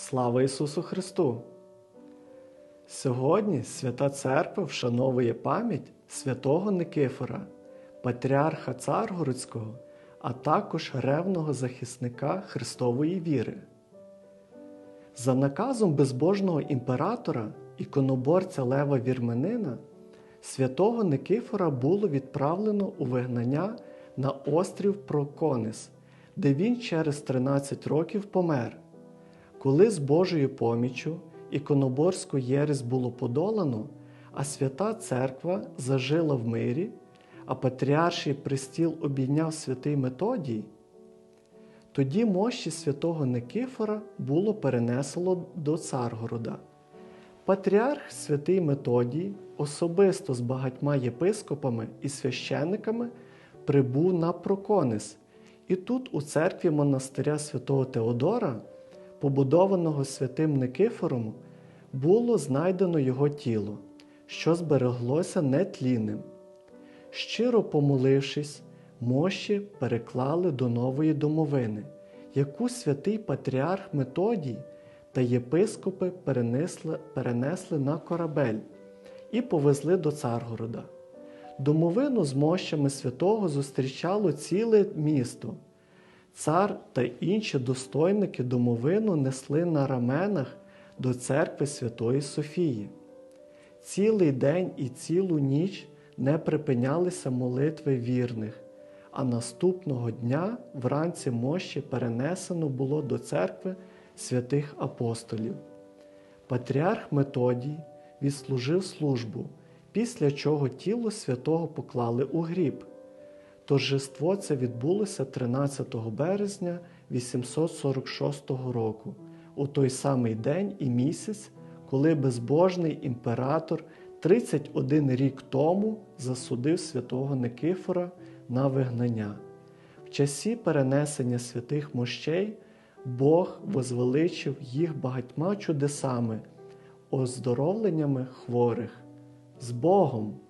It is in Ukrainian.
Слава Ісусу Христу! Сьогодні Свята Церква вшановує пам'ять святого Никифора, патріарха Царгородського, а також ревного захисника Христової віри. За наказом безбожного імператора, іконоборця Лева Вірменина, святого Никифора було відправлено у вигнання на острів Проконис, де він через 13 років помер. Коли з Божою поміччю іконоборську єресь було подолано, а свята церква зажила в мирі, а патріарший престіл обійняв святий Методій, тоді мощі святого Никифора було перенесено до Царгорода. Патріарх святий Методій особисто з багатьма єпископами і священниками прибув на Проконис, і тут у церкві монастиря святого Теодора, побудованого святим Никифором, було знайдено його тіло, що збереглося нетлінним. Щиро помолившись, мощі переклали до нової домовини, яку святий патріарх Методій та єпископи перенесли, перенесли на корабель і повезли до Царгорода. Домовину з мощами святого зустрічало ціле місто. Цар та інші достойники домовину несли на раменах до церкви Святої Софії. Цілий день і цілу ніч не припинялися молитви вірних, а наступного дня вранці мощі перенесено було до церкви святих апостолів. Патріарх Методій відслужив службу, після чого тіло святого поклали у гріб. Торжество це відбулося 13 березня 846 року, у той самий день і місяць, коли безбожний імператор 31 рік тому засудив святого Никифора на вигнання. В часі перенесення святих мощей Бог возвеличив їх багатьма чудесами, оздоровленнями хворих. З Богом!